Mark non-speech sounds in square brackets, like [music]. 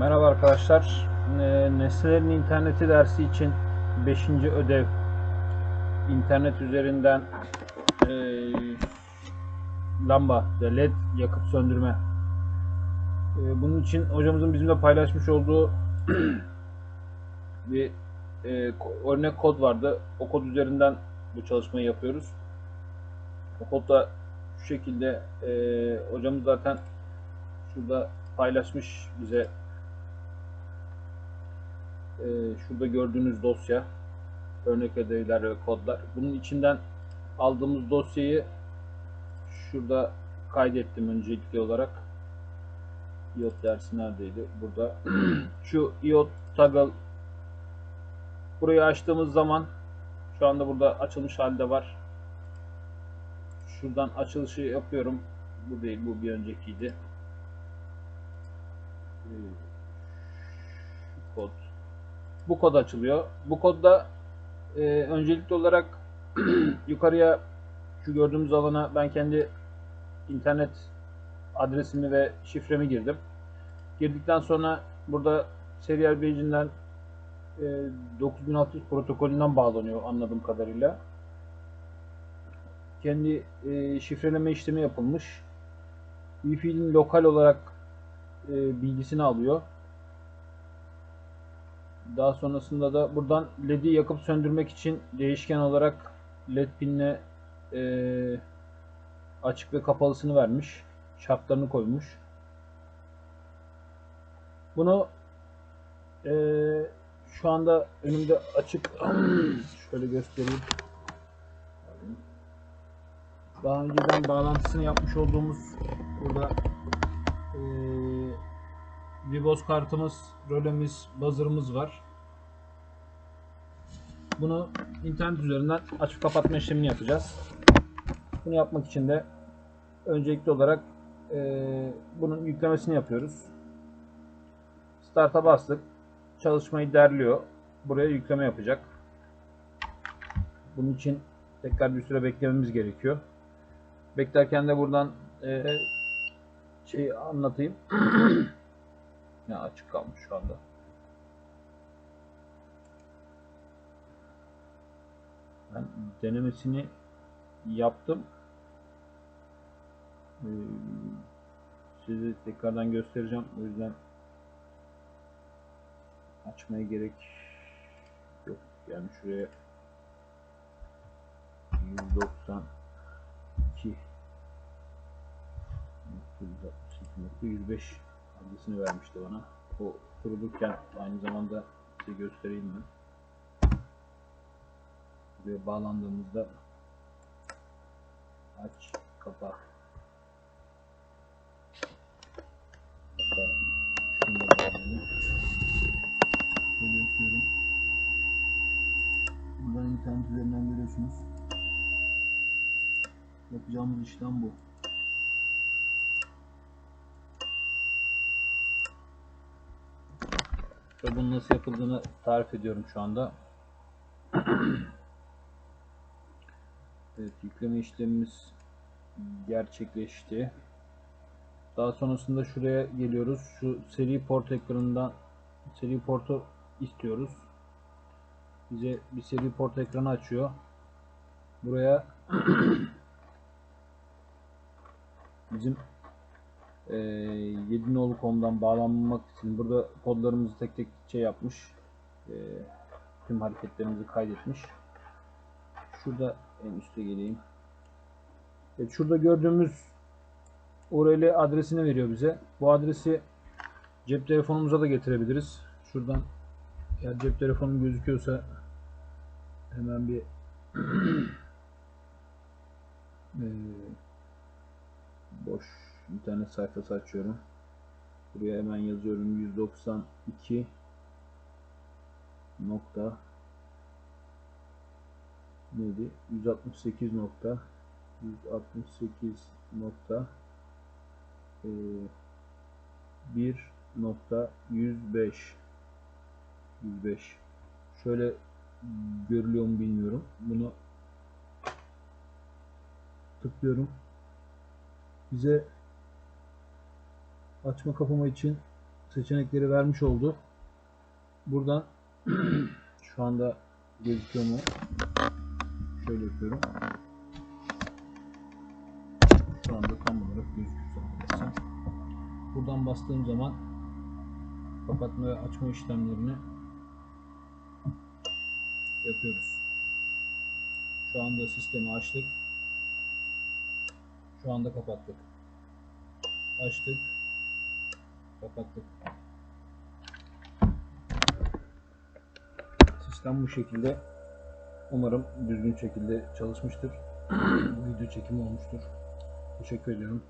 Merhaba arkadaşlar. Ee, Nesnelerin interneti dersi için 5. ödev internet üzerinden e, lamba ve led yakıp söndürme. E, bunun için hocamızın bizimle paylaşmış olduğu [clears throat] bir e, örnek kod vardı. O kod üzerinden bu çalışmayı yapıyoruz. O kod da şu şekilde e, hocamız zaten şurada paylaşmış bize Ee, şurada gördüğünüz dosya örnek ödevler ve kodlar. Bunun içinden aldığımız dosyayı şurada kaydettim öncelikli olarak. IOT dersi neredeydi? Burada. [clears throat] Şu IOT toggle burayı açtığımız zaman şu anda burada açılmış halde var. Şuradan açılışı yapıyorum. Bu değil, bu bir öncekiydi. Ee, kod bu kod açılıyor. Bu kodda e, öncelikli olarak [clears throat] yukarıya şu gördüğümüz alana ben kendi internet adresimi ve şifremi girdim. Girdikten sonra burada serial page'inden e, 9600 protokolünden bağlanıyor anladığım kadarıyla. Kendi e, şifreleme işlemi yapılmış. Wi-Fi'nin lokal olarak e, bilgisini alıyor. Daha sonrasında da buradan LED'i yakıp söndürmek için değişken olarak LED pinle e, açık ve kapalısını vermiş. Şartlarını koymuş. Bunu e, şu anda önümde açık [clears throat] şöyle göstereyim. Daha önceden bağlantısını yapmış olduğumuz burada Vivos kartımız, rölemiz, buzzer'ımız var. Bunu internet üzerinden açıp kapatma işlemini yapacağız. Bunu yapmak için de öncelikli olarak eee, bunun yüklemesini yapıyoruz. Start'a bastık. Çalışmayı derliyor. Buraya yükleme yapacak. Bunun için tekrar bir süre beklememiz gerekiyor. Beklerken de buradan eee şey anlatayım. [clears throat] Ya açık kalmış şu anda. Ben denemesini yaptım. Ee, size tekrardan göstereceğim. O yüzden açmaya gerek yok. Yani şuraya 192 105 adresini vermişti bana. O kurulurken aynı zamanda size göstereyim ben. Buraya bağlandığımızda aç, kapa. Hatta şunu. Buradan internet üzerinden görüyorsunuz. Yapacağımız işlem bu. Ve bunun nasıl yapıldığını tarif ediyorum şu anda. [clears throat] evet, yükleme işlemimiz gerçekleşti. Daha sonrasında şuraya geliyoruz. Şu seri port ekranından seri portu istiyoruz. Bize bir seri port ekranı açıyor. Buraya [clears throat] bizim e, 7nolu.com'dan bağlanmak için burada kodlarımızı tek tek şey yapmış. E, tüm hareketlerimizi kaydetmiş. Şurada en üste geleyim. Evet, şurada gördüğümüz URL adresini veriyor bize. Bu adresi cep telefonumuza da getirebiliriz. Şuradan eğer cep telefonum gözüküyorsa hemen bir [clears throat] e, boş internet sayfası açıyorum. Buraya hemen yazıyorum 192 nokta neydi? 168 nokta 168 nokta e, 1 nokta 105 105 şöyle görülüyor mu bilmiyorum. Bunu tıklıyorum. Bize açma kapama için seçenekleri vermiş oldu. Buradan [clears throat] şu anda gözüküyor mu? Şöyle yapıyorum. Şu anda tam olarak gözüküyor. Buradan bastığım zaman kapatma ve açma işlemlerini yapıyoruz. Şu anda sistemi açtık. Şu anda kapattık. Açtık. Kapattık. Sistem bu şekilde. Umarım düzgün şekilde çalışmıştır. [clears throat] Video çekimi olmuştur. Teşekkür ediyorum.